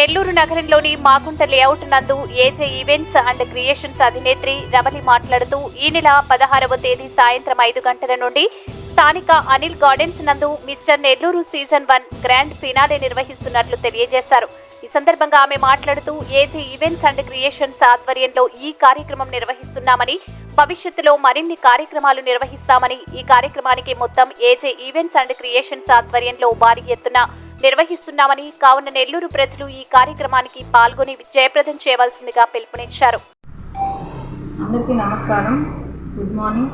నెల్లూరు నగరంలోని మాగుంట లేఅవుట్ నందు AJ events and creations అధినేత్రి రమలి మాట్లాడుతూ ఈ నెల పదహారవ తేదీ సాయంత్రం ఐదు గంటల నుండి స్థానిక అనిల్ గార్డెన్స్ నందు mister Nellore season one grand finale నిర్వహిస్తున్నట్లు తెలియజేశారు. ఈ సందర్భంగా ఆమె మాట్లాడుతూ ఏజీ ఈవెంట్స్ అండ్ క్రియేషన్స్ ఆధ్వర్యంలో ఈ కార్యక్రమం నిర్వహిస్తున్నామని భవిష్యత్తులో మరిన్ని కార్యక్రమాలు నిర్వహిస్తామని ఈ కార్యక్రమానికి మొత్తం ఏజే ఈవెంట్స్ అండ్ క్రియేషన్స్ ఆధ్వర్యంలో భారీ ఎత్తున నిర్వహిస్తున్నామని కావున నెల్లూరు ప్రజలు ఈ కార్యక్రమానికి పాల్గొని జయప్రదం చేయవలసిందిగా పిలుపునిచ్చారు. అందరికీ నమస్కారం. గుడ్ మార్నింగ్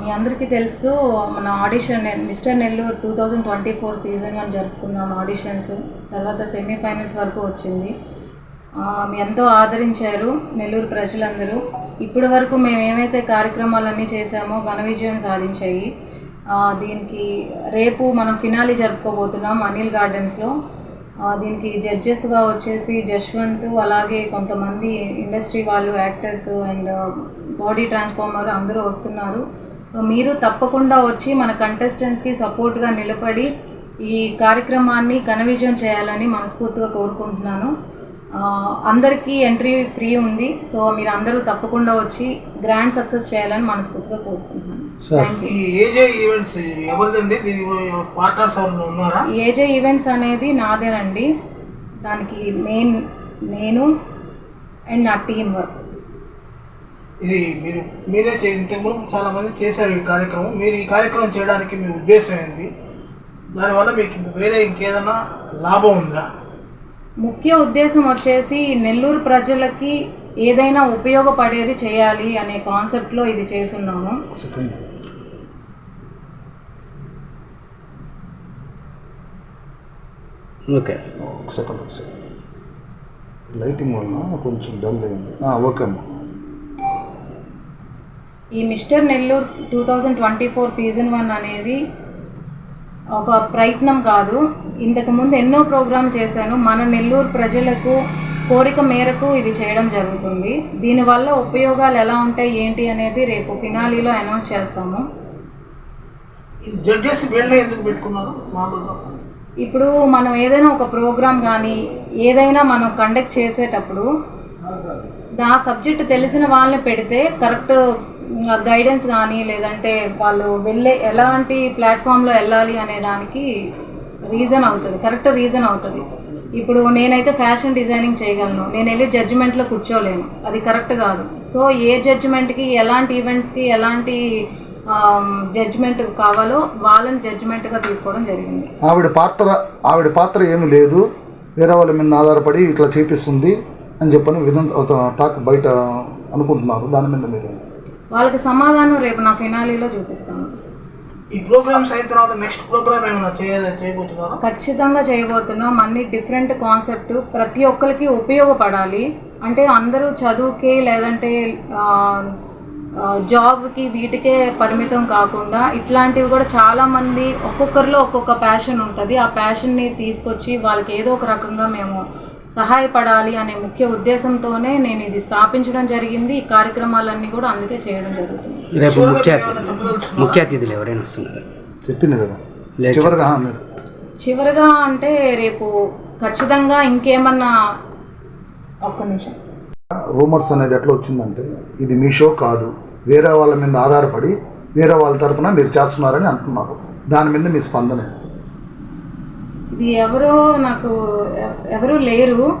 మీ అందరికీ తెలుసు మన audition mister Nellore two thousand twenty four season one జరుపుకున్నాం ఆడిషన్స్. తర్వాత సెమీఫైనల్స్ వరకు వచ్చింది. మీ ఎంతో ఆదరించారు నెల్లూరు ప్రజలందరూ. ఇప్పటి వరకు మేము ఏమైతే కార్యక్రమాలన్నీ చేశామో ఘన విజయం సాధించాయి. దీనికి రేపు మనం ఫినాలి జరుపుకోబోతున్నాం అనిల్ గార్డెన్స్లో. దీనికి జడ్జెస్గా వచ్చేసి జశ్వంత్ అలాగే కొంతమంది ఇండస్ట్రీ వాళ్ళు యాక్టర్స్ అండ్ బాడీ ట్రాన్స్ఫార్మర్ అందరూ వస్తున్నారు. సో మీరు తప్పకుండా వచ్చి మన కంటెస్టెంట్స్కి సపోర్ట్గా నిలబడి ఈ కార్యక్రమాన్ని ఘన విజయం చేయాలని మనస్ఫూర్తిగా కోరుకుంటున్నాను. అందరికీ ఎంట్రీ ఫ్రీ ఉంది. సో మీరు అందరూ తప్పకుండా వచ్చి గ్రాండ్ సక్సెస్ చేయాలని మనస్ఫూర్తిగా కోరుకుంటున్నాను. సార్. థ్యాంక్ యూ ఈ ఏజే ఈవెంట్స్ ఎవరిదండి? దీని పార్ట్నర్స్ ఎవరు ఉన్నారా? ఏజే ఈవెంట్స్ అనేది నాదేనండి. దానికి మెయిన్ నేను అండ్ నా టీం వర్క్. ఇది మీరు మీరే చే- ఇంతకుముందు చాలా మంది చేశారు ఈ కార్యక్రమం. మీరు ఈ కార్యక్రమం చేయడానికి మీ ఉద్దేశం ఏంటి? దానివల్ల మీకు వేరే ఇంకేదైనా లాభం ఉందా? ముఖ్య ఉద్దేశం వచ్చేసి నెల్లూరు ప్రజలకి ఏదైనా ఉపయోగపడేది చేయాలి అనే కాన్సెప్ట్లో ఇది చేస్తున్నాము. ఓకే. ఒక సెకండ్ ఒక సెకండ్. లైటింగ్ వలన కొంచెం డల్ అయింది. ఆ, ఓకే అమ్మా. ఈ mister Nellore two thousand twenty four season one అనేది ఒక ప్రయత్నం కాదు. ఇంతకుముందు ఎన్నో ప్రోగ్రామ్ చేశాను. మన నెల్లూరు ప్రజలకు కోరిక మేరకు ఇది చేయడం జరుగుతుంది. దీనివల్ల ఉపయోగాలు ఎలా ఉంటాయి ఏంటి అనేది రేపు ఫినాలీలో అనౌన్స్ చేస్తాము. జడ్జెస్ ఎందుకు పెట్టుకున్నారు? ఇప్పుడు మనం ఏదైనా ఒక ప్రోగ్రామ్ కానీ ఏదైనా మనం కండక్ట్ చేసేటప్పుడు ఆ సబ్జెక్ట్ తెలిసిన వాళ్ళని పెడితే కరెక్ట్ గైడెన్స్ కానీ లేదంటే వాళ్ళు వెళ్ళే ఎలాంటి ప్లాట్ఫామ్లో వెళ్ళాలి అనే దానికి రీజన్ అవుతుంది కరెక్ట్ రీజన్ అవుతుంది. ఇప్పుడు నేనైతే ఫ్యాషన్ డిజైనింగ్ చేయగలను నేను వెళ్ళి జడ్జిమెంట్లో కూర్చోలేను అది కరెక్ట్ కాదు. సో ఏ జడ్జిమెంట్కి ఎలాంటి ఈవెంట్స్కి ఎలాంటి జడ్జిమెంట్ కావాలో వాళ్ళని జడ్జిమెంట్గా తీసుకోవడం జరిగింది. ఆవిడ పాత్ర ఆవిడ పాత్ర ఏమీ లేదు. వేరే వాళ్ళ మీద ఆధారపడి ఇట్లా చేపిస్తుంది అని చెప్పని విధం టాక్ బయట అనుకుంటున్నారు. దాని మీద మీరు? వాళ్ళకి సమాధానం రేపు నా ఫినాలీలో చూపిస్తాను. ఈ ప్రోగ్రామ్స్ అయిన తర్వాత నెక్స్ట్ ప్రోగ్రామ్ ఏమైనా చేయ చేయబోతున్నారా? ఖచ్చితంగా చేయబోతున్నాం. అన్ని డిఫరెంట్ కాన్సెప్ట్. ప్రతి ఒక్కరికి ఉపయోగపడాలి. అంటే అందరూ చదువుకి లేదంటే జాబ్కి వీటికే పరిమితం కాకుండా ఇట్లాంటివి కూడా చాలామంది ఒక్కొక్కరిలో ఒక్కొక్క ప్యాషన్ ఉంటుంది. ఆ ప్యాషన్ని తీసుకొచ్చి వాళ్ళకి ఏదో ఒక రకంగా మేము సహాయపడాలి అనే ముఖ్య ఉద్దేశంతోనే నేను ఇది స్థాపించడం జరిగింది. ఈ కార్యక్రమాలన్నీ కూడా అందుకే చేయడం జరుగుతుంది. రేపు ముఖ్య అతిథి ముఖ్య అతిథులు ఎవరైనా వస్తున్నారు? చెప్పింది కదా. చివరిగా చివరిగా అంటే రేపు ఖచ్చితంగా ఇంకేమన్నా ఒక్క నిమిషం. రూమర్స్ అనేది ఎట్లా వచ్చిందంటే ఇది మీ షో కాదు. వేరే వాళ్ళ మీద ఆధారపడి వేరే వాళ్ళ తరపున మీరు చేస్తున్నారని అంటున్నారు. దాని మీద మీ స్పందన ఏంటి? ఇది ఎవరో నాకు ఎవ- ఎవరు లేరు.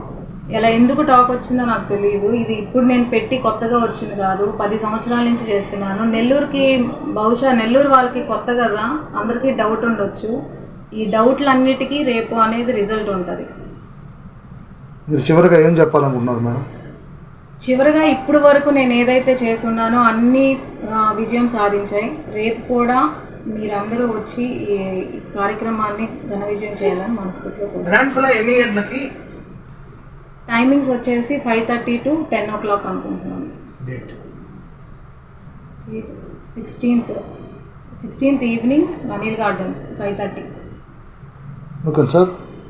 ఇలా ఎందుకు టాక్ వచ్చిందో నాకు తెలియదు ఇది ఇప్పుడు నేను పెట్టి కొత్తగా వచ్చింది కాదు. పది సంవత్సరాల నుంచి చేస్తున్నాను. నెల్లూరుకి బహుశా నెల్లూరు వాళ్ళకి కొత్త కదా. అందరికీ డౌట్ ఉండొచ్చు. ఈ డౌట్లన్నిటికీ రేపు అనేది రిజల్ట్ ఉంటుంది. మీరు చివరిగా ఏం చెప్పాలనుకుంటున్నారు మేడం? చివరిగా ఇప్పుడు వరకు నేను ఏదైతే చేస్తున్నానో అన్ని విజయం సాధించాయి. రేపు కూడా మీరందరూ వచ్చి ఈ కార్యక్రమాన్ని ఘన విజయం చేయాలని మనస్ఫూర్తిగా కోరుకుంటున్నాను. గ్రాండ్ ఫిలా ఎన్ని గంటలకి టైమింగ్స్ వచ్చేసి five thirty to ten o'clock అనుకుంటున్నాను date sixteenth sixteenth evening Anil gardens five thirty okay sir